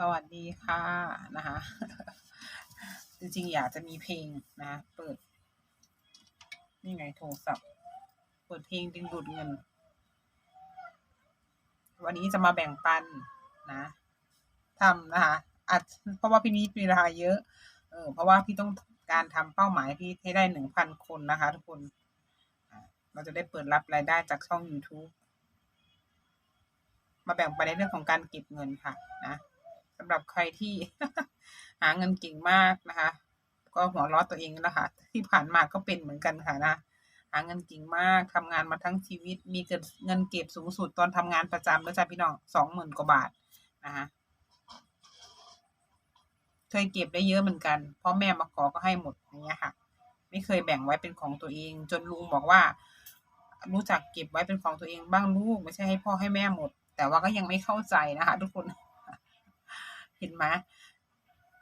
สวัสดีค่ะนะคะจริงๆอยากจะมีเพลงนะ เปิด นี่ไงโทรศัพท์เปิดเพลงดึงดูดเงิน วันนี้จะมาแบ่งปันนะทำนะคะอาจเพราะว่าพี่นิดมีราคาเยอะ เออเพราะว่าพี่ต้องการทำเป้าหมายพี่ให้ได้หนึ่งพันคนนะคะ ทุกคนเราจะได้เปิดรับรายได้จากช่อง YouTube มาแบ่งไปในเรื่องของการเก็บเงินค่ะนะ หรับใครที่หาเงินเก่งมากนะคะ ก็หัวเราะตัวเองนะคะที่ผ่านมาก็เป็นเหมือนกันค่ะนะหาเงินเก่งมากทำงานมาทั้งชีวิต มีเกิดเงินเก็บสูงสุดตอนทำงานประจำแล้วจ้ะพี่น้องสองหมื่นกว่าบาทนะคะเคยเก็บได้เยอะเหมือนกันพ่อแม่มาขอก็ให้หมดอย่างเงี้ยค่ะ ไม่เคยแบ่งไว้เป็นของตัวเอง จนลุงบอกว่า รู้จักเก็บไว้เป็นของตัวเองบ้างลูกไม่ใช่ให้พ่อให้แม่หมด แต่ว่าก็ยังไม่เข้าใจนะคะ ทุกคน ห็นไหม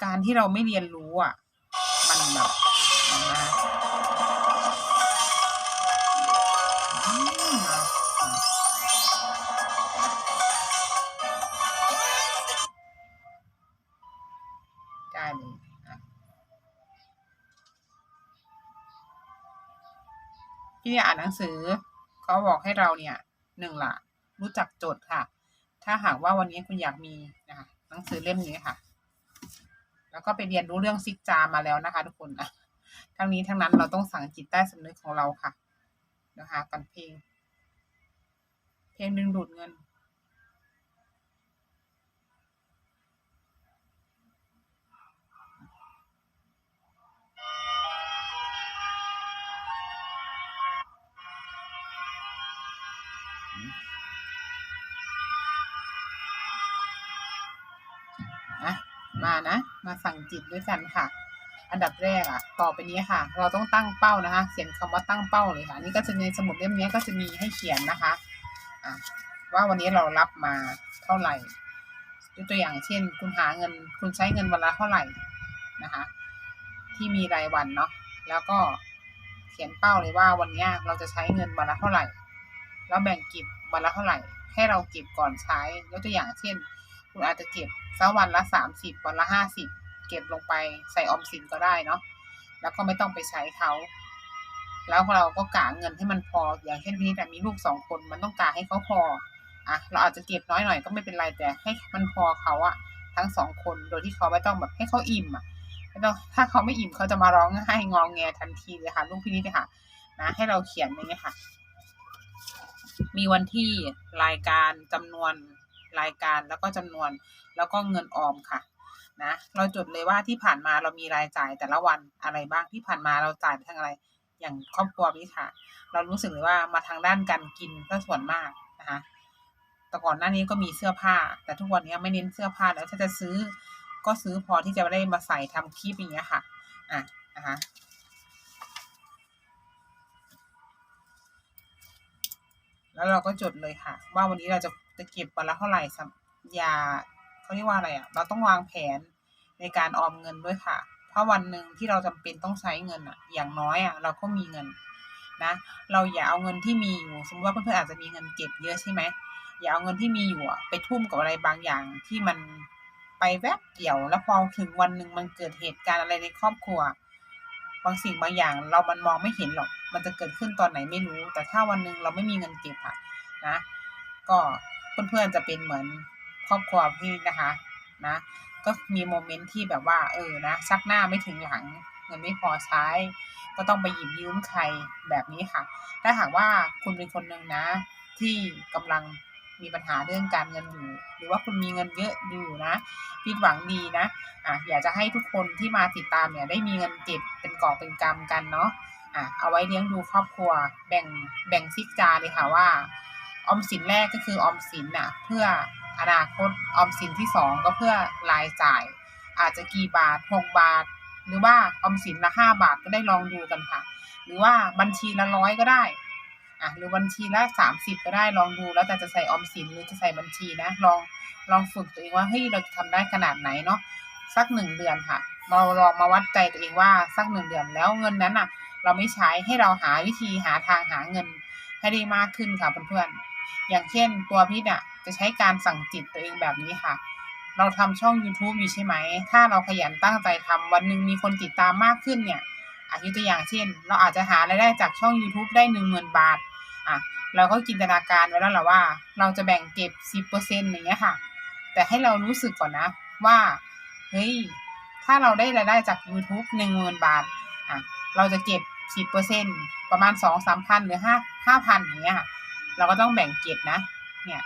การที่เราไม่เรียนรู้อะ มันแบบนะอืมเอาได้เลยอะพี่เนี่ยอ่านหนังสือเขาบอกให้เราเนี่ยหนึ่งละรู้จักจดค่ะ ถ้าหากว่าวันนี้คุณอยากมี หนังสือเล่มนี้ค่ะ แล้วก็ไปเรียนรู้เรื่องซิกจามาแล้วนะคะ ทุกคนนะทั้งนี้ทั้งนั้นเราต้องสั่งจิตใต้สำนึกของเราค่ะนะคะกันเพลง เพลงดึงดูดเงินอะ มานะ มาสั่งจิตด้วยกันค่ะ อันดับแรกอะต่อไปนี้ค่ะ เราต้องตั้งเป้านะคะ เขียนคำว่าตั้งเป้าเลยค่ะ นี่ก็จะในสมุดเล่มนี้ก็จะมีให้เขียนนะคะอะว่าวันนี้เรารับมาเท่าไหร่ยกตัวอย่างเช่น คุณหาเงิน คุณใช้เงินวันละเท่าไหร่นะคะ ที่มีรายวันเนาะแล้วก็เขียนเป้าเลยว่าวันนี้เราจะใช้เงินวันละเท่าไหร่ แล้วแบ่งเก็บวันละเท่าไหร่ ให้เราเก็บก่อนใช้ยกตัวอย่างเช่น คุณอาจจะเก็บ สักวันละสามสิบวันละห้าสิบเก็บลงไปใส่ออมสินก็ได้เนาะแล้วก็ไม่ต้องไปใช้เขาแล้วเราก็กะเงินให้มันพอ อย่างเช่นพี่แต่มีลูกสองคนมันต้องกะให้เขาพออะเราอาจจะเก็บน้อยหน่อยก็ไม่เป็นไรแต่ให้มันพอเขาอะทั้งสองคนโดยที่เขาไม่ต้องแบบให้เขาอิ่มอะไม่ต้องถ้าเขาไม่อิ่มเขาจะมาร้องไห้งองแงทันทีเลยค่ะลูกพี่นิดเลยค่ะนะให้เราเขียนอย่างเงี้ยค่ะ มีวันที่รายการจำนวน รายการแล้วก็จำนวนแล้วก็เงินออมค่ะนะเราจดเลยว่าที่ผ่านมาเรามีรายจ่ายแต่ละวันอะไรบ้างที่ผ่านมาเราจ่ายทางอะไร อย่างครอบครัวพี่ค่ะเรารู้สึกเลยว่ามาทางด้านการกินก็ส่วนมากนะคะแต่ก่อนหน้านี้ก็มีเสื้อผ้า แต่ทุกวันนี้ไม่เน้นเสื้อผ้าแล้วถ้าจะซื้อก็ซื้อพอที่จะได้มาใส่ทำคลิปอย่างเงี้ยค่ะอะนะคะแล้วเราก็จดเลยค่ะ ว่าวันนี้เราจะ จะเก็บวันละเท่าไหร่สำอย่าเขาเรียกว่าอะไรอะ เราต้องวางแผนในการออมเงินด้วยค่ะถ้าวันหนึ่งที่เราจำเป็นต้องใช้เงินอะ อย่างน้อยอะ เราก็มีเงินนะ เราอย่าเอาเงินที่มีอยู่ สมมติว่าเพื่อนๆอาจจะมีเงินเก็บเยอะใช่ไหมอย่าเอาเงินที่มีอยู่อะไปทุ่มกับอะไรบางอย่างที่มันไปแวบเดียว แล้วพอถึงวันหนึ่งมันเกิดเหตุการณ์อะไรในครอบครัว บางสิ่งบางอย่าง เรามันมองไม่เห็นหรอก มันจะเกิดขึ้นตอนไหนไม่รู้ แต่ถ้าวันหนึ่งเราไม่มีเงินเก็บอะนะ ก็ เพื่อนๆจะเป็นเหมือนครอบครัวพี่นะคะนะ ก็มีโมเมนต์ที่แบบว่า เออนะชักหน้าไม่ถึงหลังเงินไม่พอใช้ ก็ต้องไปหยิบยืมใครแบบนี้ค่ะ ถ้าหากว่าคุณเป็นคนหนึ่งนะ ที่กำลังมีปัญหาเรื่องการเงินอยู่ หรือว่าคุณมีเงินเยอะอยู่นะผิดหวังดีนะอะอยากจะให้ทุกคนที่มาติดตามเนี่ยได้มีเงินเก็บเป็นกอบเป็นกำกันเนาะอะเอาไว้เลี้ยงดูครอบครัว แบ่งแบ่งซิกจาเลยค่ะว่า ออมสินแรกก็คือออมสินน่ะเพื่ออนาคตออมสินที่สองก็เพื่อรายจ่าย อาจจะกี่บาทหกบาท หรือว่าออมสินละห้าบาทก็ได้ลองดูกันค่ะ หรือว่าบัญชีละร้อยก็ได้อะหรือบัญชีละสามสิบก็ได้ลองดูแล้วแต่จะใส่ออมสินหรือจะใส่บัญชีนะลองลองฝึกตัวเองว่าเฮ้ยเราจะทำได้ขนาดไหนเนาะสักหนึ่งเดือนค่ะ เราลองมาวัดใจตัวเองว่าสักหนึ่งเดือนแล้วเงินนั้นอะ เราไม่ใช้ให้เราหาวิธีหาทางหาเงินให้ได้มากขึ้นค่ะเพื่อนๆ อย่างเช่นตัวพี่เนี่ยจะใช้การสั่งจิตตัวเองแบบนี้ค่ะ เราทำช่องยูทูบอยู่ใช่ไหม ถ้าเราขยันตั้งใจทำวันหนึ่งมีคนติดตามมากขึ้นเนี่ยอะยกตัวอย่างเช่น เราอาจจะหารายได้จากช่อง YouTube ได้หนึ่งหมื่นบาทอะเราก็จินตนาการไว้แล้วแหละว่า เราจะแบ่งเก็บสิบเปอร์เซ็นต์อย่างเงี้ยค่ะ แต่ให้เรารู้สึกก่อนนะว่า เฮ้ย ถ้าเราได้รายได้จาก YouTube หนึ่งหมื่นบาทอะเราจะเก็บสิบเปอร์เซ็นประมาณสองสามพันหรือห้าห้าพันอย่างเงี้ยค่ะ เราก็ต้องแบ่งเก็บนะ เนี่ย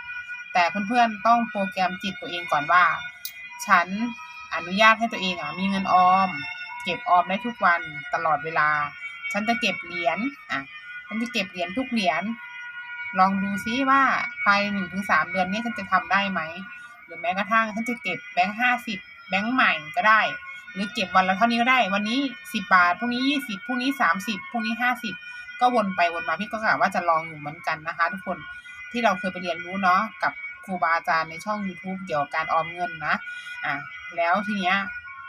แต่เพื่อนๆต้องโปรแกรมจิตตัวเองก่อนว่า ฉันอนุญาตให้ตัวเองอะมีเงินออม เก็บออมได้ทุกวันตลอดเวลา ฉันจะเก็บเหรียญอะฉันจะเก็บเหรียญทุกเหรียญลองดูซิว่าภายในหนึ่งถึงสามเดือนนี้ฉันจะทำได้ไหมหรือแม้กระทั่งฉันจะเก็บแบงค์ห้าสิบแบงค์ใหม่ก็ได้ หรือเก็บวันละเท่านี้ก็ได้ วันนี้สิบบาทพรุ่งนี้ยี่สิบพรุ่งนี้สามสิบพรุ่งนี้ห้าสิบ ก็วนไปวนมาพี่ก็กะว่าจะลองอยู่เหมือนกันนะคะ ทุกคนที่เราเคยไปเรียนรู้เนาะกับครูบาอาจารย์ในช่อง YouTube เกี่ยวกับการออมเงินนะอะแล้วทีเนี้ย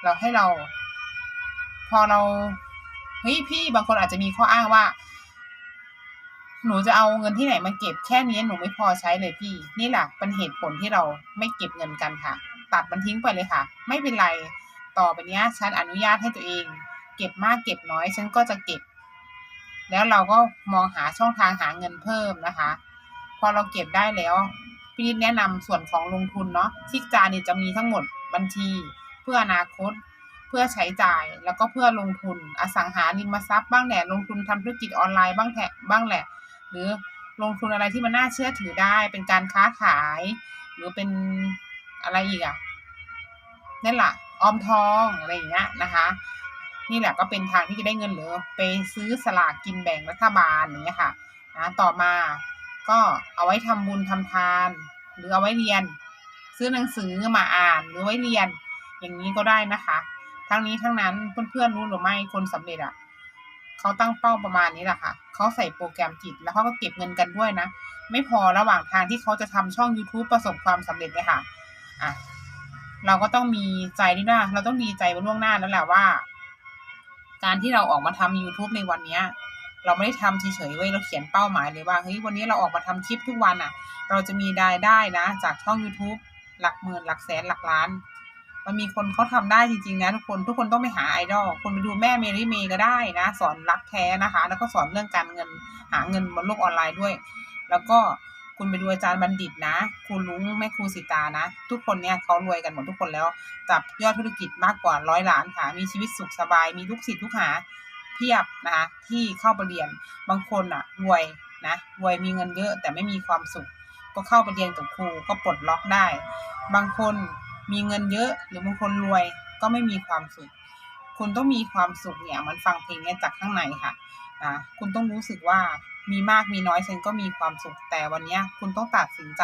เราให้เรา พอเราเฮ้ยพี่บางคนอาจจะมีข้ออ้างว่า หนูจะเอาเงินที่ไหนมาเก็บแค่นี้หนูไม่พอใช้เลยพี่ นี่แหละเป็นเหตุผลที่เราไม่เก็บเงินกันค่ะ ตัดมันทิ้งไปเลยค่ะ ไม่เป็นไรต่อไปเนี้ยฉันอนุญาตให้ตัวเอง เก็บมากเก็บน้อย ฉันก็จะเก็บ แล้วเราก็มองหาช่องทางหาเงินเพิ่มนะคะ พอเราเก็บได้แล้วพี่นิดแนะนำส่วนของลงทุนเนาะที่จาเนี่ยจะมีทั้งหมดบัญชี เพื่ออนาคต เพื่อใช้จ่ายแล้วก็เพื่อลงทุนอสังหาริมทรัพย์บ้างแหละลงทุนทำธุรกิจออนไลน์บ้างแหละบ้างแหละ หรือลงทุนอะไรที่มันน่าเชื่อถือได้ เป็นการค้าขาย หรือเป็นอะไรอีกอะนั่นแหละออมทองอะไรอย่างเงี้ยนะคะ นี่แหละก็เป็นทางที่จะได้เงินหรือไปซื้อสลากกินแบ่งรัฐบาลอย่างเงี้ยค่ะนะต่อมาก็เอาไว้ทำบุญทำทาน หรือเอาไว้เรียน ซื้อหนังสือมาอ่านหรือไว้เรียน อย่างนี้ก็ได้นะคะ ทั้งนี้ทั้งนั้นเพื่อนๆรู้หรือไม่คนสำเร็จอะเขาตั้งเป้าประมาณนี้แหละค่ะ เขาใส่โปรแกรมจิต แล้วเขาก็เก็บเงินกันด้วยนะ ไม่พอระหว่างทางที่เขาจะทำช่อง YouTube ประสบความสำเร็จเนี่ยค่ะ อะ เราก็ต้องมีใจด้วยนะ เราต้องดีใจไว้ล่วงหน้าแล้วแหละว่า การที่เราออกมาทำ YouTube ในวันเนี้ยเราไม่ได้ทำเฉยๆเว้ยเราเขียนเป้าหมายเลยว่าเฮ้ยวันนี้เราออกมาทำคลิปทุกวันอะ เราจะมีรายได้นะ จากช่อง YouTube หลักหมื่นหลักแสนหลักล้าน มันมีคนเขาทำได้จริงๆนะทุกคนทุกคนต้องไปหาไอดอลคนไปดูแม่เมรี่เมย์ก็ได้นะ สอนรักแท้นะคะ แล้วก็สอนเรื่องการเงินหาเงินบนโลกออนไลน์ด้วย แล้วก็ คุณไปดูอาจารย์บัณฑิตนะครูลุงแม่ครูสิตานะ ทุกคนเนี่ยเขารวยกันหมดทุกคนแล้ว จับยอดธุรกิจมากกว่าร้อยล้านค่ะ มีชีวิตสุขสบาย มีลูกศิษย์ลูกหาเพียบนะคะที่เข้าไปเรียน บางคนอะรวยนะรวยมีเงินเยอะแต่ไม่มีความสุข ก็เข้าไปเรียนกับครูก็ปลดล็อกได้ บางคนมีเงินเยอะหรือบางคนรวยก็ไม่มีความสุข คุณต้องมีความสุขเนี่ยมันฟังเพลงเนี้ยจากข้างในค่ะ อ่าคุณต้องรู้สึกว่ามีมากมีน้อยฉันก็มีความสุขแต่วันนี้คุณต้องตัดสินใจ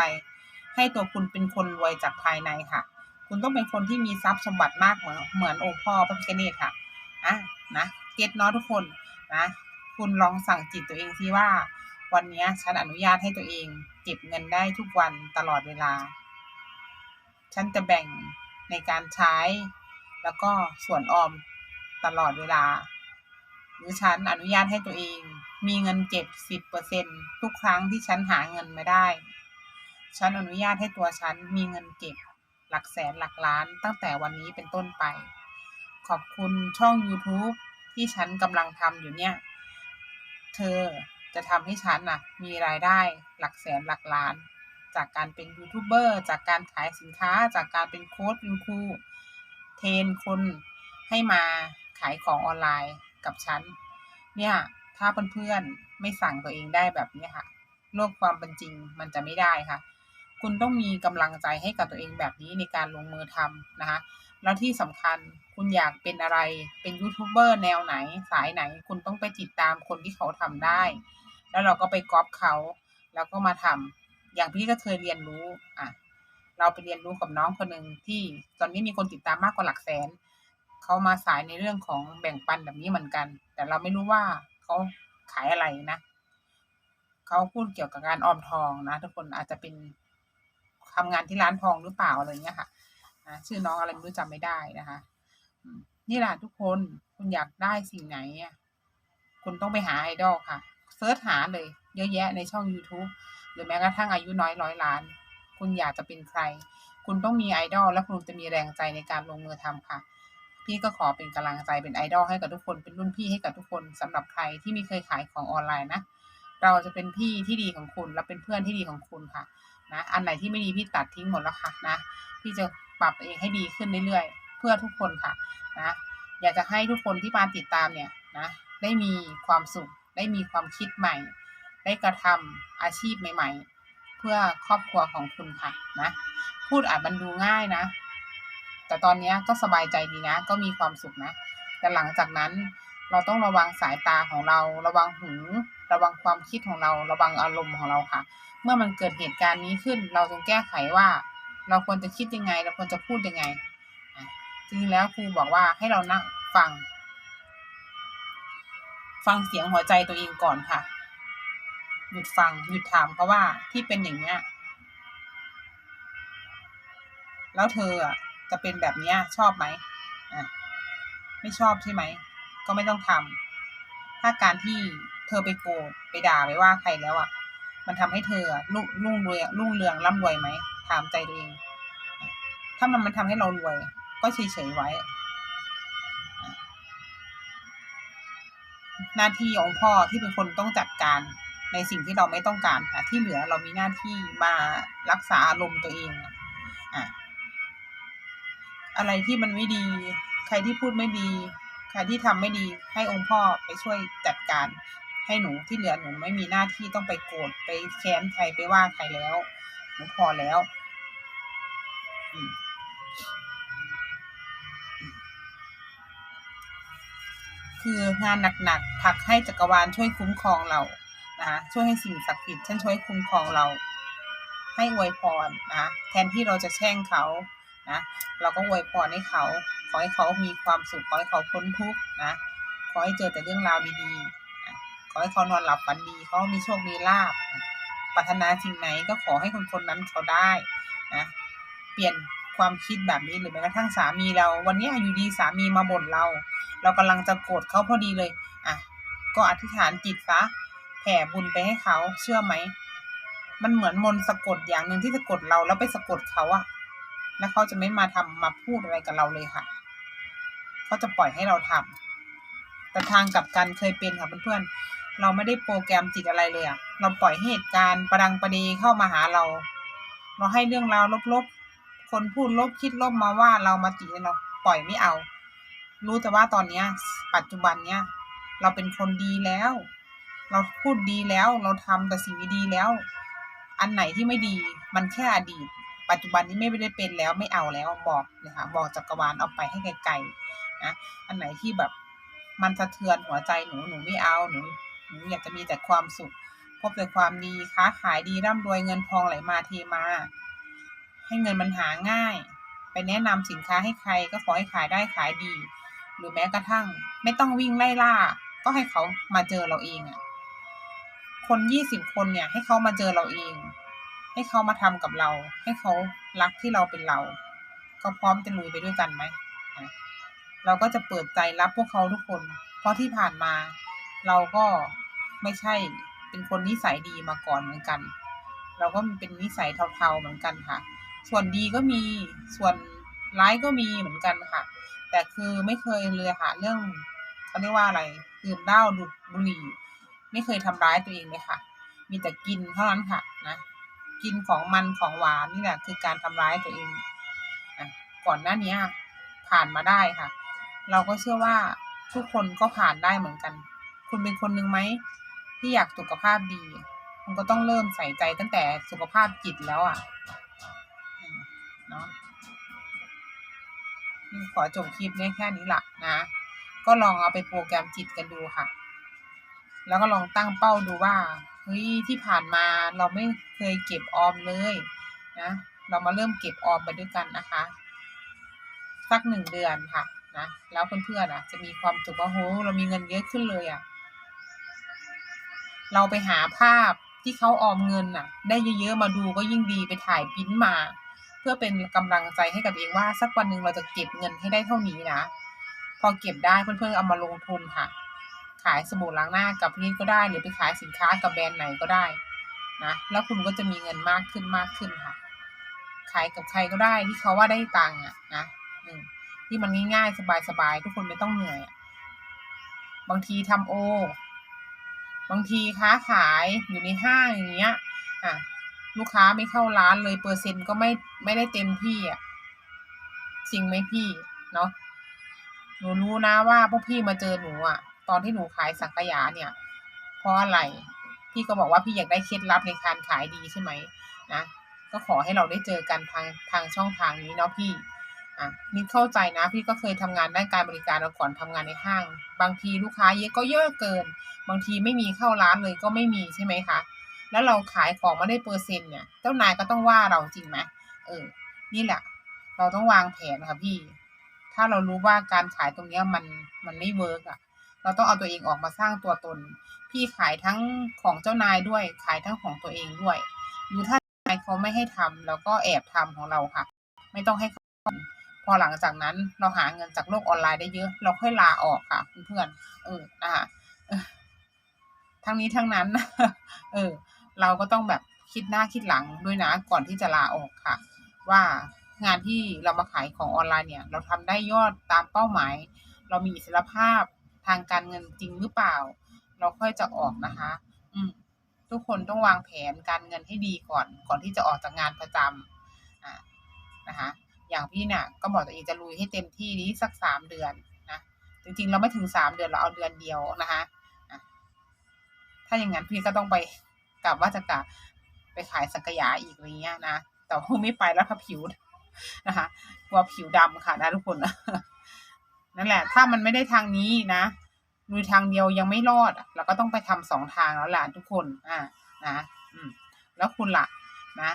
ให้ตัวคุณเป็นคนรวยจากภายในค่ะ คุณต้องเป็นคนที่มีทรัพย์สมบัติมากเหมือนเหมือนองค์พ่อพระพิฆเนศค่ะอะนะเก็ตเนาะทุกคนนะคุณลองสั่งจิตตัวเองสิว่า วันนี้ฉันอนุญาตให้ตัวเอง เก็บเงินได้ทุกวันตลอดเวลา ฉันจะแบ่งในการใช้ แล้วก็ส่วนออมตลอดเวลา หรือฉันอนุญาตให้ตัวเอง มีเงินเก็บสิบเปอร์เซ็นทุกครั้งที่ฉันหาเงินมาได้ ฉันอนุญาตให้ตัวฉันมีเงินเก็บ หลักแสนหลักล้านตั้งแต่วันนี้เป็นต้นไป ขอบคุณช่อง YouTube ที่ฉันกำลังทำอยู่เนี่ย เธอจะทำให้ฉันน่ะ มีรายได้หลักแสนหลักล้าน จากการเป็นยูทูบเบอร์จากการขายสินค้า จากการเป็นโค้ชเป็นครูเทรนคนให้มาขายของออนไลน์ กับฉัน เนี่ย ถ้าเพื่อนๆไม่สั่งตัวเองได้แบบนี้ค่ะโลกความเป็นจริงมันจะไม่ได้ค่ะ คุณต้องมีกำลังใจให้กับตัวเองแบบนี้ในการลงมือทำนะคะ แล้วที่สำคัญคุณอยากเป็นอะไรเป็นยูทูบเบอร์แนวไหนสายไหน คุณต้องไปติดตามคนที่เขาทำได้ แล้วเราก็ไปก๊อปเขา แล้วก็มาทำอย่างพี่ก็เคยเรียนรู้อะเราไปเรียนรู้กับน้องคนหนึ่งที่ตอนนี้มีคนติดตามมากกว่าหลักแสน เขามาสายในเรื่องของแบ่งปันแบบนี้เหมือนกัน แต่เราไม่รู้ว่าเขาขายอะไรนะเขาพูดเกี่ยวกับการออมทองนะทุกคนอาจจะเป็นทำงานที่ร้านทองหรือเปล่าอะไรเงี้ยค่ะนะชื่อน้องอะไรไม่รู้จำไม่ได้นะคะนี่แหละทุกคนคุณอยากได้สิ่งไหนคุณต้องไปหาไอดอลค่ะเซิร์ชหาเลย เยอะแยะในช่อง YouTube หรือแม้กระทั่งอายุน้อยร้อยล้าน คุณอยากจะเป็นใคร คุณต้องมีไอดอลและคุณจะมีแรงใจในการลงมือทำค่ะ พี่ก็ขอเป็นกำลังใจเป็นไอดอลให้กับทุกคน เป็นรุ่นพี่ให้กับทุกคนสำหรับใครที่ไม่เคยขายของออนไลน์นะ เราจะเป็นพี่ที่ดีของคุณและเป็นเพื่อนที่ดีของคุณค่ะ นะ อันไหนที่ไม่ดีพี่ตัดทิ้งหมดแล้วค่ะนะ พี่จะปรับตัวเองให้ดีขึ้นเรื่อยๆ เพื่อทุกคนค่ะ นะ อยากจะให้ทุกคนที่มาติดตามเนี่ยนะ ได้มีความสุข ได้มีความคิดใหม่ ได้กระทำอาชีพใหม่ ๆ เพื่อครอบครัวของคุณค่ะ นะ พูดอาจมันดูง่ายนะ แต่ตอนนี้ก็สบายใจดีนะ ก็มีความสุขนะ แต่หลังจากนั้นเราต้องระวังสายตาของเรา ระวังหู ระวังความคิดของเรา ระวังอารมณ์ของเราค่ะ เมื่อมันเกิดเหตุการณ์นี้ขึ้น เราต้องแก้ไขว่า เราควรจะคิดยังไง เราควรจะพูดยังไงจริงๆแล้วครูบอกว่าให้เรานั่งฟัง ฟังเสียงหัวใจตัวเองก่อนค่ะ หยุดฟัง หยุดถามเพราะว่าที่เป็นอย่างเนี้ย แล้วเธออะ จะเป็นแบบนี้ชอบไหมอะไม่ชอบใช่ไหม ก็ไม่ต้องทำถ้าการที่เธอไปโกรธไปด่าไปว่าใครแล้วอะ มันทำให้เธอรุ่งรุ่งรวยรุ่งเรืองร่ำรวยไหมถามใจตัวเอง ถ้ามันมันทำให้เรารวย ก็เฉยเฉยไว้ หน้าที่ของพ่อที่เป็นคนต้องจัดการในสิ่งที่เราไม่ต้องการค่ะที่เหลือเรามีหน้าที่มารักษาอารมณ์ตัวเองอะ อะไรที่มันไม่ดี ใครที่พูดไม่ดี ใครที่ทำไม่ดี ให้องค์พ่อไปช่วยจัดการ ให้หนูที่เหลือหนูไม่มีหน้าที่ต้องไปโกรธไปแค้นใครไปว่าใครแล้วหนูพอแล้วคืองานหนักๆผลักให้จักรวาลช่วยคุ้มครองเรานะคะช่วยให้สิ่งศักดิ์สิทธิ์ฉันช่วยคุ้มครองเรา ให้อวยพรนะแทนที่เราจะแช่งเขา นะเราก็อวยพรให้เขา ขอให้เขามีความสุขขอให้เขาพ้นทุกข์นะขอให้เจอแต่เรื่องราวดีๆขอให้เขานอนหลับฝันดีเขามีโชคมีลาภปรารถนาสิ่งไหนก็ขอให้คนคนนั้นเขาได้นะเปลี่ยนความคิดแบบนี้หรือแม้กระทั่งสามีเรา วันนี้อยู่ดีสามีมาบ่นเรา เรากำลังจะโกรธเขาพอดีเลยอะก็อธิษฐานจิตซะแผ่บุญไปให้เขาเชื่อไหม มันเหมือนมนต์สะกดอย่างหนึ่งที่สะกดเราแล้วไปสะกดเขาอะ แล้วเขาจะไม่มาทำมาพูดอะไรกับเราเลยค่ะ เขาจะปล่อยให้เราทำแต่ทางกับกันเคยเป็นค่ะเพื่อนๆ เราไม่ได้โปรแกรมจิตอะไรเลยอะเราปล่อยให้เหตุการณ์ประดังประเดเข้ามาหาเรา เราให้เรื่องราวลบๆ คนพูดลบคิดลบมาว่าเรามาติเราปล่อยไม่เอา รู้แต่ว่าตอนเนี้ย ปัจจุบันเนี้ยเราเป็นคนดีแล้ว เราพูดดีแล้ว เราทำแต่สิ่งดีแล้ว อันไหนที่ไม่ดี มันแค่อดีต ปัจจุบันนี้ไม่ได้เป็นแล้วไม่เอาแล้วบอกเลยค่ะบอกจักรวาลเอาไปให้ไกลๆนะอันไหนที่แบบมันสะเทือนหัวใจหนูหนูไม่เอาหนูหนูอยากจะมีแต่ความสุข พบแต่ความดีค้าขายดีร่ำรวยเงินทองไหลมาเทมา ให้เงินมันหาง่าย ไปแนะนำสินค้าให้ใครก็ขอให้ขายได้ขายดี หรือแม้กระทั่ง ไม่ต้องวิ่งไล่ล่า ก็ให้เขามาเจอเราเองอะคนยี่สิบคนเนี่ยให้เขามาเจอเราเอง ให้เขามาทำกับเรา ให้เขารักที่เราเป็นเราก็พร้อมจะลุยไปด้วยกันไหมเราก็จะเปิดใจรับพวกเขาทุกคน เพราะที่ผ่านมา เราก็ไม่ใช่เป็นคนนิสัยดีมาก่อนเหมือนกัน เราก็เป็นนิสัยเทาๆเหมือนกันค่ะ ส่วนดีก็มีส่วนร้ายก็มีเหมือนกันค่ะ แต่คือไม่เคยเลยค่ะ เรื่องเขาเรียกว่าอะไรดื่มเหล้าดูดบุหรี่ ไม่เคยทำร้ายตัวเองเลยค่ะ มีแต่กินเท่านั้นค่ะนะ กินของมันของหวานนี่แหละคือการทำร้ายตัวเองก่อนหน้านี้ผ่านมาได้ค่ะ เราก็เชื่อว่าทุกคนก็ผ่านได้เหมือนกัน คุณเป็นคนหนึ่งไหมที่อยากสุขภาพดี คุณก็ต้องเริ่มใส่ใจตั้งแต่สุขภาพจิตแล้วอะเนาะขอจบคลิปนี้แค่นี้ละนะ ก็ลองเอาไปโปรแกรมจิตกันดูค่ะ แล้วก็ลองตั้งเป้าดูว่า เฮ้ยที่ผ่านมาเราไม่เคยเก็บออมเลยนะเรามาเริ่มเก็บออมไปด้วยกันนะคะ สักหนึ่งเดือนค่ะนะแล้วเพื่อนๆอะ จะมีความสุขว่าโหเรามีเงินเยอะขึ้นเลยอะ เราไปหาภาพที่เขาออมเงินอะ ได้เยอะๆมาดูก็ยิ่งดีไปถ่ายปิ้นมา เพื่อเป็นกำลังใจให้กับเองว่า สักวันหนึ่งเราจะเก็บเงินให้ได้เท่านี้นะพอเก็บได้เพื่อนๆเอามาลงทุนค่ะ ขายสบู่ล้างหน้ากับพีทก็ได้ หรือไปขายสินค้ากับแบรนด์ไหนก็ได้นะแล้วคุณก็จะมีเงินมากขึ้นมากขึ้นค่ะ ขายกับใครก็ได้ที่เขาว่าได้ตังค์อะนะอืมที่มันง่ายๆสบายๆทุกคนไม่ต้องเหนื่อยบางทีทำโอ บางทีค้าขายอยู่ในห้างอย่างเงี้ยอะลูกค้าไม่เข้าร้านเลยเปอร์เซ็นต์ก็ไม่ไม่ได้เต็มที่อะจริงไหมพี่เนาะหนูรู้นะว่าพวกพี่มาเจอหนูอะ ตอนที่หนูขายสังขยาเนี่ย เพราะอะไร พี่ก็บอกว่าพี่อยากได้เคล็ดลับในการขายดีใช่ไหมนะก็ขอให้เราได้เจอกันทางทางช่องทางนี้เนาะพี่อะนี่เข้าใจนะพี่ก็เคยทำงานด้านการบริการมาก่อนทำงานในห้าง บางทีลูกค้าเยอะก็เยอะเกิน บางทีไม่มีเข้าร้านเลยก็ไม่มีใช่ไหมคะแล้วเราขายของไม่ได้เปอร์เซ็นต์เนี่ยเจ้านายก็ต้องว่าเราจริงไหมเออ นี่แหละ เราต้องวางแผนค่ะพี่ ถ้าเรารู้ว่าการขายตรงเนี้ยมันมันไม่เวิร์กอะ เราต้องเอาตัวเองออกมาสร้างตัวตน พี่ขายทั้งของเจ้านายด้วย ขายทั้งของตัวเองด้วยหรือถ้านายเขาไม่ให้ทำเราก็แอบทำของเราค่ะ ไม่ต้องให้เขาพอหลังจากนั้นเราหาเงินจากโลกออนไลน์ได้เยอะ เราค่อยลาออกค่ะเพื่อนๆเอออ่าทั้งนี้ทั้งนั้น เออ เราก็ต้องแบบคิดหน้าคิดหลังด้วยนะ ก่อนที่จะลาออกค่ะ ว่างานที่เรามาขายของออนไลน์เนี่ย เราทำได้ยอดตามเป้าหมาย เรามีอิสรภาพ ทางการเงินจริงหรือเปล่า เราค่อยจะออกนะคะ อืมทุกคนต้องวางแผนการเงินให้ดีก่อน ก่อนที่จะออกจากงานประจำอ่านะคะ อย่างพี่เนี่ยก็บอกตัวเองจะลุยให้เต็มที่นี้สักสามเดือนนะจริงๆเราไม่ถึงสามเดือนเราเอาเดือนเดียวนะคะะถ้าอย่างนั้นพี่ก็ต้องไปกลับว่าจะกลับไปขายสังกยาอีกอะไรเงี้ยนะแต่ว่าไม่ไปแล้วค่ะผิวนะคะกลัวผิวดำค่ะนะทุกคนนั่ นั่นแหละ ถ้ามันไม่ได้ทางนี้นะลุยทางเดียวยังไม่รอดเราก็ต้องไปทำสองทางแล้วล่ะทุกคนอ่านะอืมแล้วคุณล่ะนะ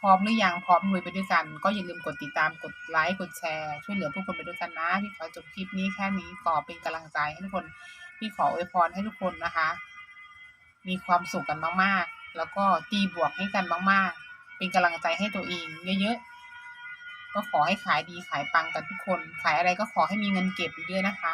พร้อมหรือยังพร้อมลุยไปด้วยกัน ก็อย่าลืมกดติดตามกดไลค์กดแชร์ช่วยเหลือผู้คนไปด้วยกันนะพี่ขอจบคลิปนี้แค่นี้ขอเป็นกำลังใจให้ทุกคนพี่ขออวยพรให้ทุกคนนะคะ มีความสุขกันมากๆ แล้วก็ตีบวกให้กันมากๆ เป็นกำลังใจให้ตัวเองเยอะๆ ก็ขอให้ขายดีขายปังกันทุกคน ขายอะไรก็ขอให้มีเงินเก็บเยอะๆนะคะ